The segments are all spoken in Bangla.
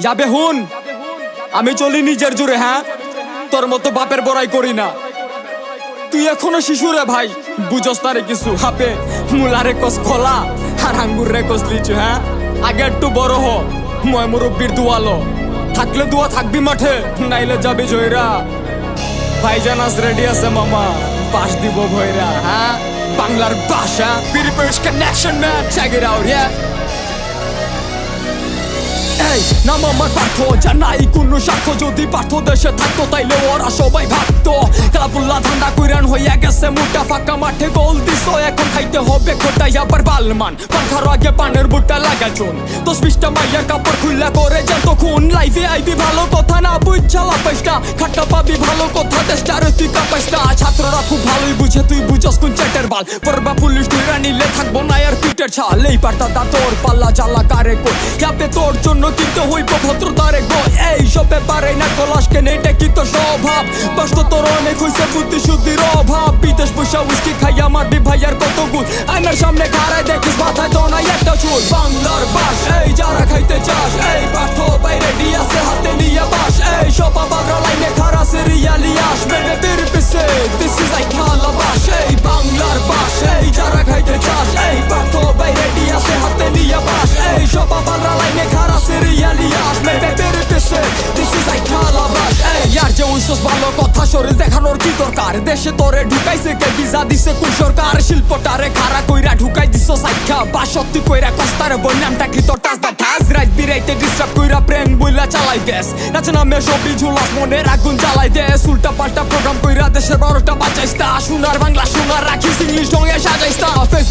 যাবে হুন? আমি চলি নিজের জুড়ে হ্যাঁ? তোর মতো বাপের বড়াই করি না। তুই এখনও শিশু রে ভাই, বুঝস না রে কিছু? হাপে, মুলারে কস খোলা আর আঙ্গুর রে কস লিচু হ্যাঁ? আগে একটু বড় হ ময় মুরব্বির দুয়ালো। থাকলে দুয়া থাকবি মাঠে, নাইলে যাবি জয়রা। ভাইজানাস রেডি আছে মামা, বাস দিব ভৈরা হ্যাঁ? বাংলার ভাষা পিরিপেস connection man check it out এই, নাম আমার পার্থ জানাই কোনো সাক্ষ্য যদি পার্থ দেশে থাকতো, তাইলে ওরা সবাই ভাবতো। কালাপুল্লা ধান্দা কইরান হইয়া গেছে মোটা ফাঁকা মাঠে গোল দিছো, এখন খাইতে হবে খোটাই আবার বালমান। পাখার আগে পানের বুটা লাগা চুন দশ বিশটা মাইয়া কাপড় খুললা করে যেত খুন লাইফে আইবি ভালো না বুঝছালা পাইস্টা খাট্টা পাবি ভালো কথা দেশটার তুই কাপাইস্টা ছাত্ররা খুব ভালোই বুঝে, তুই বুঝস কোন চ্যাটের বাল। পরবা পুলিশ তুইরা নিলে থাকব না আর পিটের ছাল। এই পারতা দা তোর পাল্লা চালা কারে কো? যাবে তোর জন্য কিন্তু হইব ভদ্রতারে গো। এই সব ব্যাপারে না কলাস কেন, এটা কি তো স্বভাব? কষ্ট তোর অনেক হইছে বুদ্ধি শুদ্ধির অভাব। বিদেশ পয়সা উস্কি খাইয়া মারবি ভাইয়ার কত গুণ। আয়নার সামনে খাড়ায় দেখিস, মাথায় তো নাই একটা চুল। বাংলার বাস, এই যারা খাইতে চাস ভালো কথা দেখানোর কি দরকার? দেশে তোরে ঢুকাইছে কে? ভিসা দিছে কোন সরকার? খারা কইরা ঢুকাই সাইখা। বা সত্যি কইরা বন্যামটা কি তোর টাস দা ঠাস? বিরাইতে ডিস্টার্ব কইরা বইলা চালাই সবই ঝুলাস আগুন জ্বালাই উল্টা পাল্টা প্রোগ্রাম কইরা দেশের বারোটা বাজাইস তা। সোনার বাংলা সোনার রাখিস ইংলিশ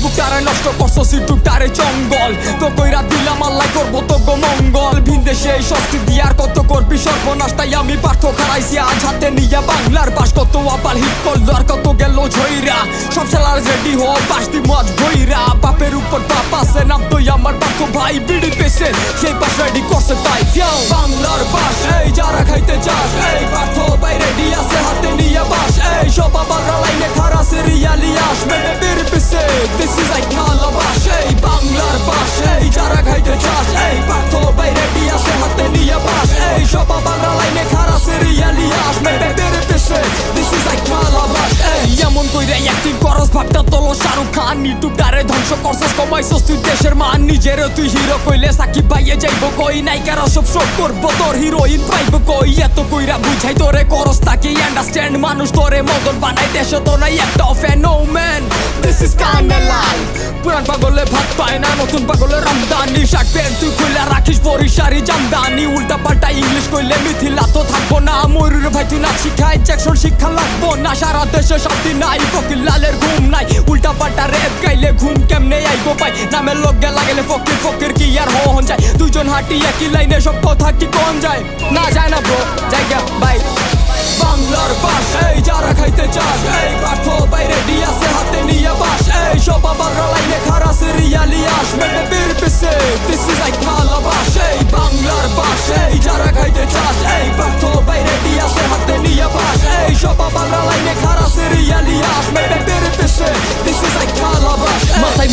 ফেসবুক তারে নষ্ট করছ সিটুক তারে চঙ্গল তো কইরা দিলাম আল্লাহ করব তো মঙ্গল। ভিন দেশে এই শক্তি দিয়ার কত করবি? সর্বনাশ, তাই আমি পার্থ খারাইছি আজ হাতে নিয়ে বাংলার বাস কত আবার হিট করল আর কত গেল ঝইরা। সব সেলার রেডি হ বাস দি মজ ভইরা। বাপের উপর বাপ আছে, নাম তো আমার পার্থ ভাই বিড়ি পেছে। সেই পাশ রেডি করছে তাই বাংলার বাস এই যারা খাইতে চাস, এই পার্থ ভাই রেডি আছে, হাতে নিয়ে বাস। এই সব আবার লাইনে খারা সিরিয়ালি আসবে পিছে দিস ইজ আই খালা এই বাংলার এই যারা খাইতে চাস, এই ভাই রেডি আছে হাতে নিয়ে বাস, এই সব আবার লাইনে খারা সিরিয়ালি আসবে বেবির পিছে দিস ইজ আই খালা এই এমন কইরা অ্যাক্টিং করস, ভাবটা তোলো, শাহরুখ খান ইউটিউব ডারে ধ্বংস করছস, কমাইছস, তুই দেশের মান নিজের তুই হিরো কইলে সাকিব ভাইয়ে যাইব কই নাইকারা সব শোক করব, তোর হিরোইন পাইব কই, এত কইরা বুঝাই তোরে করস তাকে আন্ডারস্ট্যান্ড মানুষ তোরে মদন বানাই দেশে তো নাই একটা phenomenon this is kinda life পুরান পাগলে ভাত পায় না, নতুন পাগলে রামদানি শার্ট প্যান্ট তুই খুলে রাখিস, বরিশারি জামদানি। উল্টা পাল্টা ইংলিশ কইলে মিথিলা তো থাকব না। ময়ূরের ভাই, তুই নাচ শিখাই জ্যাকসন শিক্ষা লাগবো না। সারা দেশে শান্তি নাই ফকির লালের ঘুম নাই। উল্টা পাল্টা রেপ গাইলে ঘুম কেমনে আইবো পাই? নামের লোক গেলা গেলে ফকির ফকির কি আর হন যায়? দুজন হাঁটি একই লাইনে সব কথা কি কোন যায়? না যায় না ব্রো জায়গা বাই বাংলার বাস এই যারা খাইতে চাস এই পার্থ বাইরে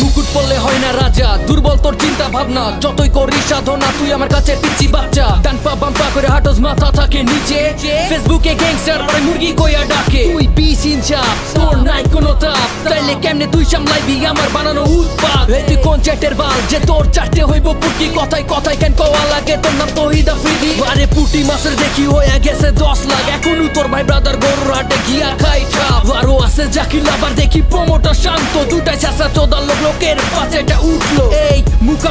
মুকুট পড়লে হয় না রাজা। চিন্তা ভাবনা, যতই করিস সাধনা, তুই আমার কাছে পিচ্ছি বাচ্চা। ডান পা, বাম পা করে হাঁটোস, মাথা থাকে নিচে। ফেসবুকে গ্যাংস্টার পরে মুরগি কইয়া ডাকে। তুই পিস ইঞ্চা তোর নাই কোনো তাপ। তাইলে কেমনে তুই সামলাইবি আমার বানানো উৎপাদ এই তুই কোন চ্যাটের বাল? যে তোর চারটে হইব পুটি কথায় কথায় কেন কওয়া লাগে? তোর নাম তহিদ আফ্রিদি আরে পুটি মাছের দেখি হয়ে গেছে দশ লাখ। এখনই তোর ভাই ব্রাদার গরুর হাটে গিয়া খাই ছাপ আরও আছে জাকির আবার দেখি প্রমোটার শান্ত। দুটাই চাষা চোদার লোক, লোকের পাশেটা উঠল। এই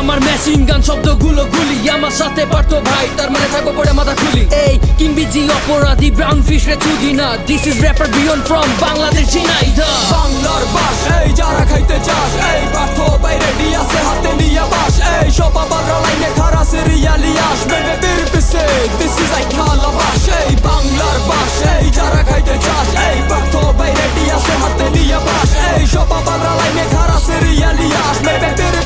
আমার মেশিন গান শব্দগুলো গুলি, আমার সাথে পারতো ভাই, তার মানে থাকো পড়ে মাথা খুলি। এই, কিংবি জি অপরাধী ব্রাউন ফিশ রে চুদি না this is rapper Bion from Bangladesh Jhenaidah বাংলার বাস, এই যারা খাইতে চাস, এই পার্থ ভাই রেডি আছে, হাতে নিয়ে বাস। এই, সব আবার লাইনে খারা সিরিয়ালি আসবে বেবির পিছে। দিস ইজ আই খালা বাস, এই বাংলার বাস, এই যারা খাইতে চাস, এই পার্থ ভাই রেডি আছে, হাতে নিয়ে বাস। এই, সব আবার লাইনে খারা সিরিয়ালি আসবে বেবির